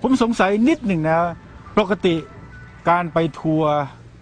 ผมสงสัยนิดหนึ่งนะ ปกติการไปทัวร์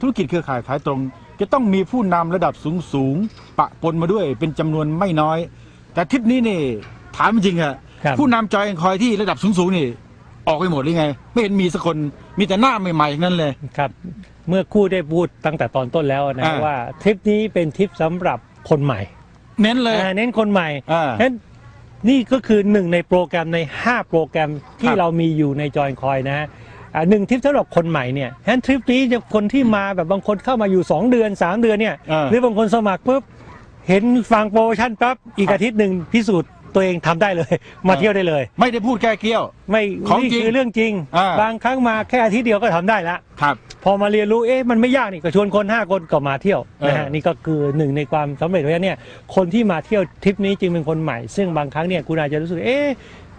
ธุรกิจเครือข่ายขายตรง จะต้องมีผู้นำระดับสูงสูงๆปะปนมาด้วยเป็นจำนวนไม่น้อย แต่ทริปนี้นี่ถามจริงอะครับ ผู้นำจอยแอนคอยที่ระดับสูงสูงๆนี่ ออกไปหมดหรือไง ไม่เห็นมีสักคนมีแต่หน้าใหม่ๆทั้งนั้นเลย ครับเมื่อครู่ได้พูดตั้งแต่ตอนต้นแล้วนะอ่า ว่าทริปนี้เป็นทริปสำหรับคนใหม่เน้นเลย อ่าเน้นคนใหม่อ่าฉะนั้น นี่ก็คือหนึ่งในโปรแกรมใน 5 โปรแกรมที่ครับเรามีอยู่ในจอยคอยนะฮะอ่าหนึ่งทริปสำหรับคนใหม่เนี่ยฉะนั้นทริปนี้จะคนที่มาแบบบางคนเข้ามาอยู่ 2 เดือน 3 เดือนเนี่ยอ่า หรือบางคนสมัครปุ๊บเห็นฟังโปรโมชั่นปั๊บอีกครับอาทิตย์หนึ่งพิสูจน์ ตัวเองทำได้เลยมาอ่าเที่ยวได้เลย ไม่ได้พูดแก้เกี้ยว ไม่ของนี่จริงคือเรื่องจริง อ่า บางครั้งมาแค่อาทิตย์เดียวก็ทำได้ละ ครับ พอมาเรียนรู้เอ๊ะมันไม่ยากนี่ก็ชวนคน 5 คนก็มาเที่ยวนะฮะเออ นี่ก็คือหนึ่งในความสำเร็จเพราะฉะนั้นเนี่ยคนที่มาเที่ยวทริปนี้จึงเป็นคนใหม่ ซึ่งบางครั้งเนี่ยคุณอาจจะรู้สึกเอ๊ะ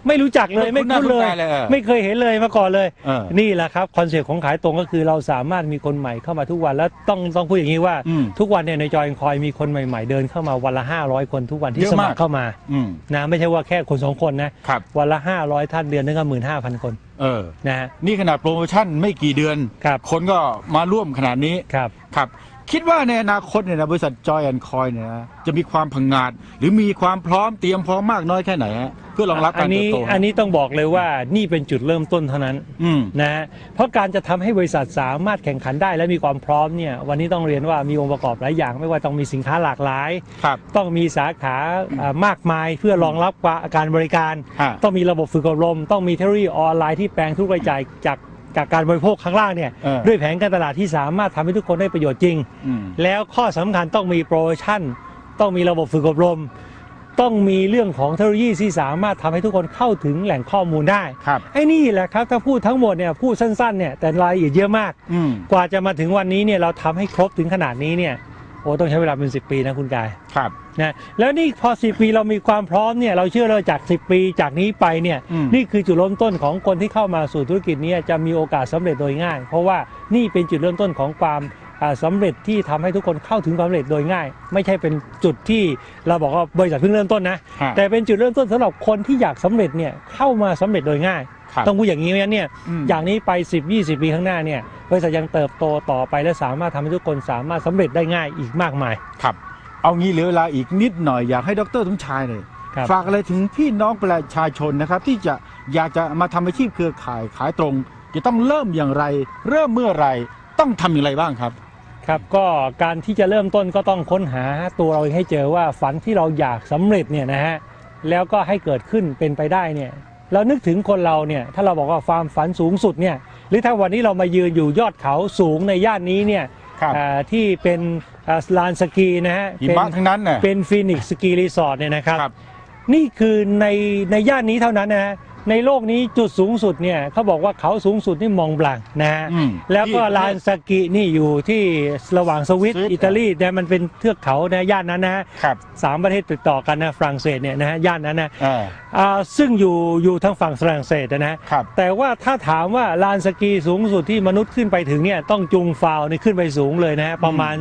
ไม่รู้จักเลยไม่ไม่คุ้นหน้าคุ้นเลยคุ้นตาเลยเออไม่เคยเห็นเลยมาก่อนเลยเออนี่แหละครับคอนเซ็ปต์ของขายตรงก็คือเราสามารถมีคนใหม่เข้ามาทุกวันแล้วต้องต้องพูดอย่างนี้ว่าอืมทุกวันเนี่ยในจอยคอยมีคนใหม่ ๆ เดินเข้ามาวันละ 500 คนทุกวันที่เยอะสมากมัครเข้ามาอืมนะไม่ใช่ว่าแค่คนสองคนนะครับวันละ 500 ท่านเดือนนึงก็หมื่นห้าพันคนเออนะฮะนี่ขนาดโปรโมชั่นไม่กี่เดือนครับคนก็มาร่วมขนาดนี้ครับครับ คิดว่าในอนาคตเนี่ยนะบริษัทจอยแอนคอยเนี่ยนะจะมีความพังงาด หรือมีความพร้อมเตรียมพร้อมมากน้อยแค่ไหนฮะเพื่อรองรับอัการนเตินี้บโตอันนี้ต้องบอกเลยว่านี่เป็นจุดเริ่มต้นเท่านั้นอืมนะฮะเพราะการจะทำให้บริษัทสามารถแข่งขันได้และมีความพร้อมเนี่ยวันนี้ต้องเรียนว่ามีองค์ประกอบหลายอย่าง ไม่ว่าต้องมีสินค้าหลากหลายครับต้องมีสาขาอ่ามากมายเพื่อรองรับการบริการฮะต้องมีระบบฝึกอบรม ต้องมีเทคโนโลยีออนไลน์ที่แปลงทุกรายจ่ายจาก จากการบริโภคข้างล่างเนี่ยเออ ด้วยแผนการตลาดที่สามารถทำให้ทุกคนได้ประโยชน์จริง อืม แล้วข้อสำคัญต้องมีโปรโมชั่น ต้องมีระบบฝึกอบรม ต้องมีเรื่องของเทคโนโลยีที่สามารถทำให้ทุกคนเข้าถึงแหล่งข้อมูลได้ครับ ไอ้นี่แหละครับ ถ้าพูดทั้งหมดเนี่ยพูดสั้นๆเนี่ยแต่รายละเอียดเยอะมาก อืม กว่าจะมาถึงวันนี้เนี่ยเราทำให้ครบถึงขนาดนี้เนี่ย โอ้ต้องใช้เวลาเป็น10ปีนะคุณกายครับนะแล้วนี่พอ10ปีเรามีความพร้อมเนี่ยเราเชื่อเลยจาก10ปีจากนี้ไปเนี่ยอืมนี่คือจุดเริ่มต้นของคนที่เข้ามาสู่ธุรกิจเนี้จะมีโอกาสสำเร็จโดยง่าย เพราะว่านี่เป็นจุดเริ่มต้นของความอ่าสำเร็จที่ทำให้ทุกคนเข้าถึงความสำเร็จโดยง่าย ไม่ใช่เป็นจุดที่เราบอกว่าบริษัทเพิ่งเริ่มต้นนะฮะแต่เป็นจุดเริ่มต้นสำหรับคนที่อยากสำเร็จเนี่ยเข้ามาสำเร็จโดยง่าย ครับต้องพูดอย่างนี้เพราะฉะนั้นเนี่ยอืม อย่างนี้ไป 10 20 ปีข้างหน้าเนี่ยบริษัทยังเติบโตต่อไปและสามารถทำให้ทุกคนสามารถสำเร็จได้ง่ายอีกมากมาย ครับ เอางี้เหลือเวลาอีกนิดหน่อยอยากให้ดรสมชายเลยครับ ฝากอะไรถึงพี่น้องประชาชนนะครับ ที่จะอยากจะมาทำอาชีพเครือข่ายขายตรง จะต้องเริ่มอย่างไร เริ่มเมื่อไหรต้องทำอย่างไรบ้างครับ ครับก็การที่จะเริ่มต้นก็ต้องค้นหาตัวเราเองให้เจอว่าฝันที่เราอยากสำเร็จเนี่ยนะฮะแล้วก็ให้เกิดขึ้นเป็นไปได้เนี่ย เรานึกถึงคนเราเนี่ยถ้าเราบอกว่าความฝันสูงสุดเนี่ยหรือถ้าวันนี้เรามายืนอยู่ยอดเขาสูงในย่านนี้เนี่ยครับ อ่าที่เป็นอ่าลานสกีนะฮะหิเป็นมะทั้งนั้นน่ะ เป็นฟีนิกซ์สกีรีสอร์ทเนี่ยนะครับครับ นี่คือในในย่านนี้เท่านั้นนะฮะในโลกนี้จุดสูงสุดเนี่ยเขาบอกว่าเขาสูงสุดนี่มองบลังนะฮะอืมแล้วก็ที่ลานสกีนี่อยู่ที่ระหว่างสวิตสวิต อิตาลีเนี่ยมันเป็นเทือกเขานะย่านนั้นนะฮะครับสามประเทศติดต่อกันนะฝรั่งเศสเนี่ยนะฮะย่านนั้นนะ อ่าอ่าซึ่งอยู่อยู่ทางฝั่งฝรั่งเศสนะฮะครับแต่ว่าถ้าถามว่าลานสกีสูงสุดที่มนุษย์ขึ้นไปถึงเนี่ยต้องจุงฟาวนี่ขึ้นไปสูงเลยนะฮะประมาณ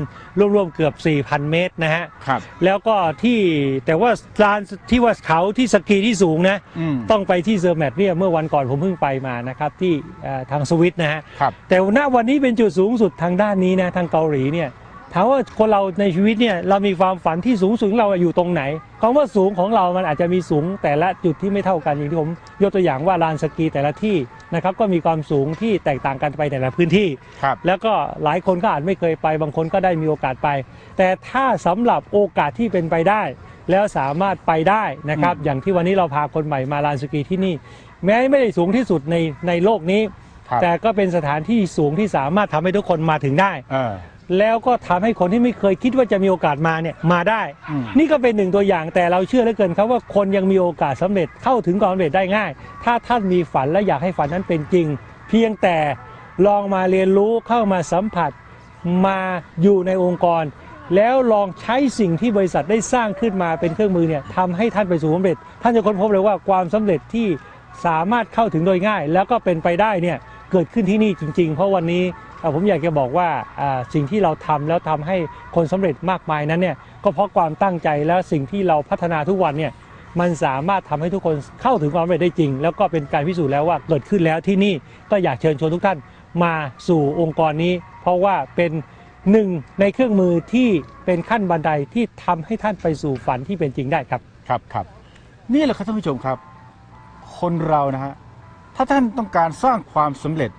รวมๆเกือบ 4,000 เมตรนะฮะครับแล้วก็ที่แต่ว่าลานที่ว่าเขาที่สกีที่สูงนะอืมต้องไปที่เซอร์แมตเนี่ยเมื่อวันก่อนผมเพิ่งไปมานะครับที่เอ่อทางสวิตนะฮะครับ แต่ณวันนี้เป็นจุดสูงสุดทางด้านนี้นะทางเกาหลีเนี่ย ถามว่าคนเราในชีวิตเนี่ยเรามีความฝันที่สูงสุดของเราอยู่ตรงไหนคำว่าสูงของเรามันอาจจะมีสูงแต่ละจุดที่ไม่เท่ากันอย่างที่ผมยกตัวอย่างว่าลานสกีแต่ละที่นะครับก็มีความสูงที่แตกต่างกันไปแต่ละพื้นที่ครับแล้วก็หลายคนก็อาจไม่เคยไป บางคนก็ได้มีโอกาสไป แต่ถ้าสำหรับโอกาสที่เป็นไปได้ แล้วสามารถไปได้นะครับอืมอย่างที่วันนี้เราพาคนใหม่มาลานสกีที่นี่ แม้ไม่ได้สูงที่สุดในในโลกนี้ครับแต่ก็เป็นสถานที่สูงที่สามารถทำให้ทุกคนมาถึงได้เออ แล้วก็ทำให้คนที่ไม่เคยคิดว่าจะมีโอกาสมาเนี่ยมาได้อืมนี่ก็เป็นหนึ่งตัวอย่างแต่เราเชื่อเหลือเกินครับว่าคนยังมีโอกาสสำเร็จเข้าถึงความสำเร็จได้ง่าย ถ้าท่านมีฝันและอยากให้ฝันนั้นเป็นจริง เพียงแต่ลองมาเรียนรู้เข้ามาสัมผัส มาอยู่ในองค์กร แล้วลองใช้สิ่งที่บริษัทได้สร้างขึ้นมาเป็นเครื่องมือเนี่ยทำให้ท่านไปสู่ความสำเร็จ ท่านจะค้นพบเลยว่าความสำเร็จที่สามารถเข้าถึงโดยง่าย แล้วก็เป็นไปได้เนี่ย เกิดขึ้นที่นี่จริง ๆ เพราะวันนี้ผมอยากจะบอกว่าสิ่งที่เราทำแล้วทำให้คนสำเร็จมากมายนั้นเนี่ยก็เพราะความตั้งใจและสิ่งที่เราพัฒนาทุกวันเนี่ยมันสามารถทำให้ทุกคนเข้าถึงความสำเร็จได้จริง แล้วก็เป็นการพิสูจน์แล้วว่าเกิดขึ้นแล้วที่นี่ก็อยากเชิญชวนทุกท่านมาสู่องค์กรนี้ เพราะว่าเป็นหนึ่งในเครื่องมือที่เป็นขั้นบันไดที่ทำให้ท่านไปสู่ฝันที่เป็นจริงได้ครับครับครับนี่แหละครับท่านผู้ชมครับ คนเรานะฮะ ถ้าท่านต้องการสร้างความสำเร็จ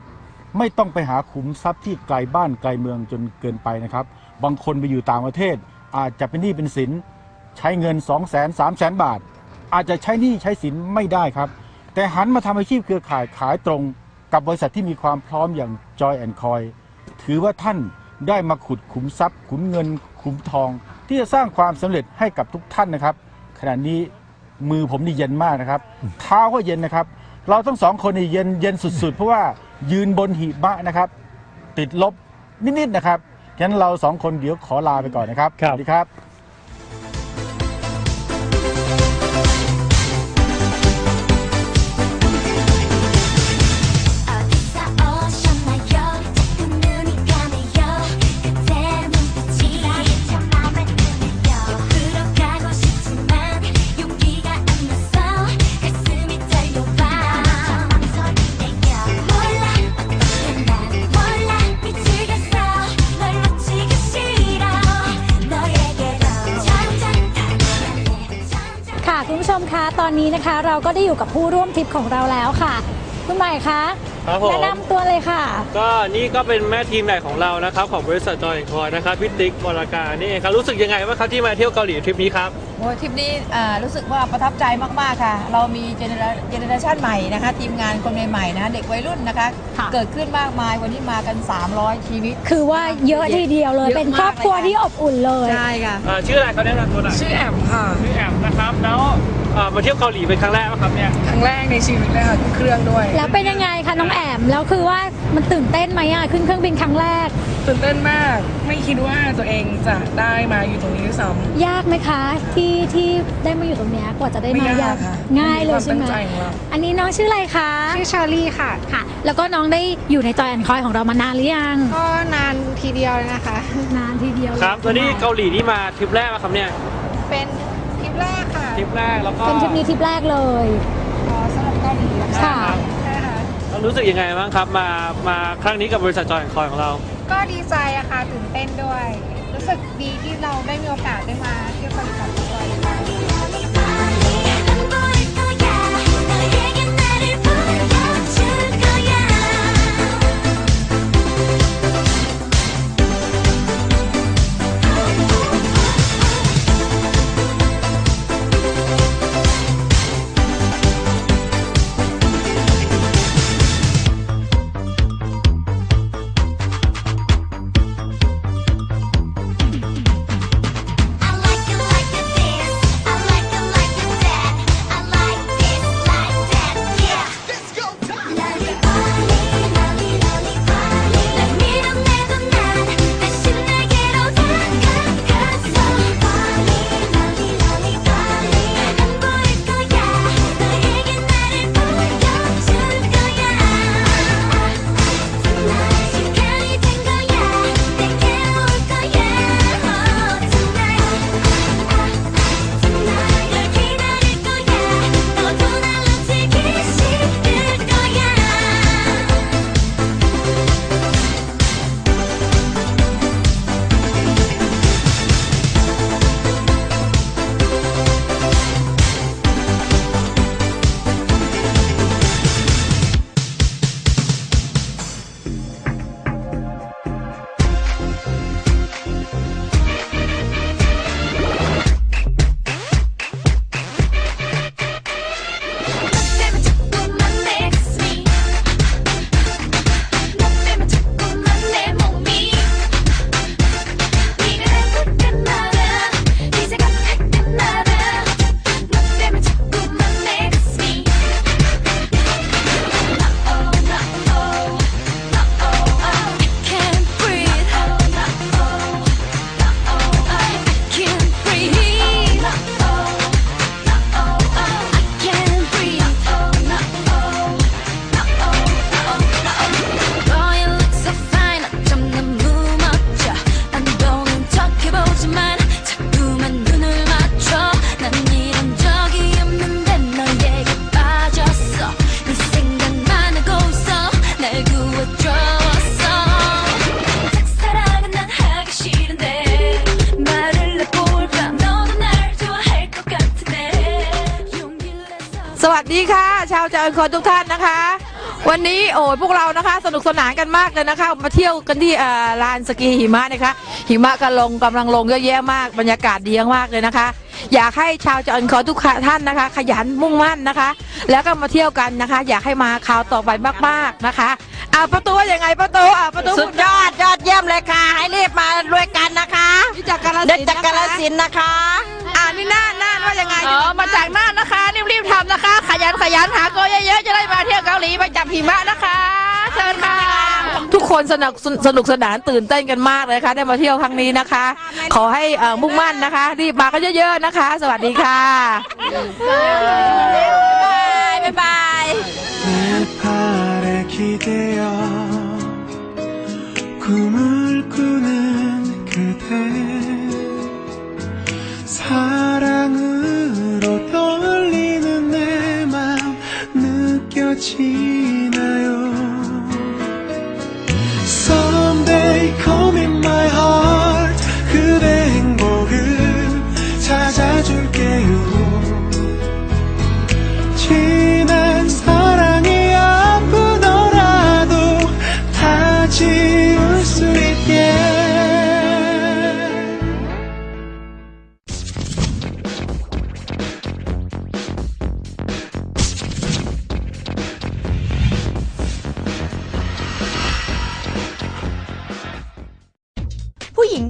ไม่ต้องไปหาขุมทรัพย์ที่ไกลบ้านไกลเมืองจนเกินไปนะครับ บางคนไปอยู่ต่างประเทศ อาจจะเป็นหนี้เป็นสิน ใช้เงิน 2 0 0 0 0 0 3 0 0 0 บาท อาจจะใช้หนี้ใช้สินไม่ได้ครับ แต่หันมาทำอาชีพเครือข่ายขายตรง กับบริษัทที่มีความพร้อมอย่าง Joy and Coy ถือว่าท่านได้มาขุดขุมทรัพย์ ขุมเงิน ขุมทอง ที่จะสร้างความสำเร็จให้กับทุกท่านนะครับ ขณะนี้มือผมนี่เย็นมากนะครับ เท้าก็เย็นนะครับ เราทั้งสองคนนี่เย็นเย็นสุดๆ เพราะว่ายืนบนหิมะนะครับ ติดลบนิดๆนะครับ ฉะนั้นเราสองคนเดี๋ยวขอลาไปก่อนนะครับ ครับ สวัสดีครับ เราก็ได้อยู่กับผู้ร่วมทริปของเราแล้วค่ะ คุณใหม่คะครับผม แนะนำตัวเลยค่ะ ก็นี่ก็เป็นแม่ทีมใหญ่ของเรานะครับ ของบริษัทจอยคอยนะครับพี่ติ๊กวรการนี่เองครับรู้สึกยังไงบ้างครับที่มาเที่ยวเกาหลีทริปนี้ครับ โอ้ยทริปนี้อ่ารู้สึกว่าประทับใจมาก ๆ ค่ะ เรามีเจเนอเรเจเนอเรชันใหม่นะคะ ทีมงานคนใหม่ๆนะคะเด็กวัยรุ่นนะคะค่ะเกิดขึ้นมากมายวันนี้มากัน 300 ชีวิต คือว่าเยอะทีเดียวเลยเยอะเป็นครอบครัวมากเลยค่ะที่อบอุ่นเลยใช่ค่ะอ่าชื่ออะไรเขาแนะนำตัวหน่อยชื่อแอมค่ะชื่อแอมนะครับแล้วอ่ามาเที่ยวเกาหลีเป็นครั้งแรกไหมครับเนี่ยครั้งแรกในชีวิตเลยค่ะขึ้นเครื่องด้วย แล้วเป็นยังไงคะน้องแอมแล้วคือว่ามันตื่นเต้นไหมอะขึ้นเครื่องบินครั้งแรก ตื่นเต้นมาก ไม่คิดว่าตัวเองจะได้มาอยู่ตรงนี้ด้วยซ้ยากไหมคะที่ที่ได้มาอยู่ตรงเนี้ยกว่าจะได้ำไม่มายากค่ะง่ายเลยใช่ไหมควาตั้งใจของเรา อันนี้น้องชื่ออะไรคะชื่อชาลี่ค่ะ ค่ะ แล้วก็น้องได้อยู่ในจอยแอนคอยของเรามานานหรือยังก็นานทีเดียวเลยนะคะ นานทีเดียวเลยครับแล้วนี่เกาหลีนี่มาทริปแรกไหมครับเนี่ยเป็นทริปแรกค่ะทริปแรกแล้วก็เป็นทริปนี้ทริปแรกเลย อ๋อสำหรับเกาหลีนะค่ะใช่ค่ะแล้วรู้สึกยังไงบ้างครับมามาครั้งนี้กับบริษัทจอยคอยของเรา ก็ดีใจอะค่ะตื่นเต้นด้วย รู้สึกดีที่เราได้มีโอกาสได้มาเที่ยวเกาหลีกับ ค่ะชาวจอยคนทุกท่านนะคะ วันนี้โอ้ยพวกเรานะคะ สนุกสนานกันมากเลยนะคะ มาเที่ยวกันที่เอ่อลานสกีหิมะนะคะ หิมะกำลังกำลังลงเยอะแยะมากบรรยากาศดีมากเลยนะคะ อยากให้ชาวจอยคอทุกท่านนะคะ ขยันมุ่งมั่นนะคะ แล้วก็มาเที่ยวกันนะคะ อยากให้มาคราวต่อไปมากๆนะคะอ่าประตูว่ายังไงประตูอ่าประตูสุดยอดยอดเยี่ยมเลยค่ะ ให้รีบมาด้วยกันนะคะนี่จากกาฬเด็กสินธุ์จากกาฬนะคะสินธุ์นะคะอ่า นี่น่านน่านว่ายังไงอ๋อมาจากน่านนะคะรีบๆทำนะคะ ขยันขยันหาโกยเยอะๆจะได้มาเที่ยวเกาหลีไปจับหิมะนะคะเชิญค่ะทุกคนสนุกสนุกสนานตื่นเต้นกันมากเลยค่ะได้มาเที่ยวครั้งนี้นะคะ ขอให้เอ่อมุ่งมั่นนะคะรีบมากันเยอะๆนะคะ สวัสดีค่ะบ๊ายบาย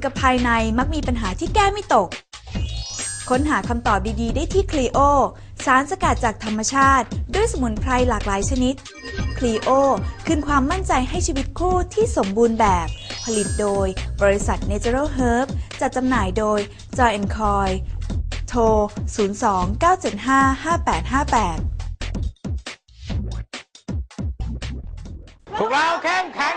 กับภายในมักมีปัญหาที่แก้ไม่ตก ค้นหาคำตอบดีๆ ได้ที่คลีโอ สารสกัดจากธรรมชาติ ด้วยสมุนไพรหลากหลายชนิดคลีโอคืนความมั่นใจให้ชีวิตคู่ที่สมบูรณ์แบบ ผลิตโดยบริษัท Natural Herb จัดจำหน่ายโดย Joy Coy โทร 02-975-5858 พวกเราเข้มแข็ง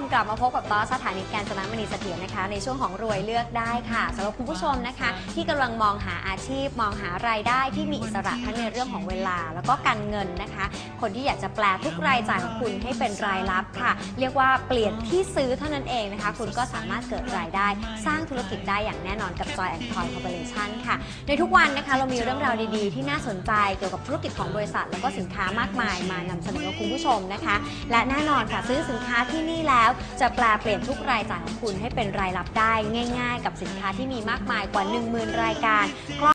มกลับมาพบกับต้อสถานีการจนามณีเสถียรนะคะ ในช่วงของรวยเลือกได้ค่ะสำหรับคุณผู้ชมนะคะ ที่กำลังมองหาอาชีพ มองหารายได้ที่มีอิสระทั้งในเรื่องของเวลา แล้วก็การเงินนะคะ คนที่อยากจะแปลทุกรายจ่ายของคุณให้เป็นรายรับค่ะ เรียกว่าเปลี่ยนที่ซื้อเท่านั้นเองนะคะ คุณก็สามารถเกิดรายได้ สร้างธุรกิจได้อย่างแน่นอนกับ Joy and Toy Corporation ค่ะ ในทุกวันนะคะเรามีเรื่องราวดีๆ ที่น่าสนใจเกี่ยวกับธุรกิจของบริษัท แล้วก็สินค้ามากมายมานำเสนอกับคุณผู้ชมนะคะ และแน่นอนค่ะซื้อสินค้าที่นี่แล้วจะแปลเปลี่ยนทุกรายจ่ายของคุณให้เป็นรายรับได้ง่าย ๆ กับสินค้าที่มีมากมายกว่า 10,000 รายการ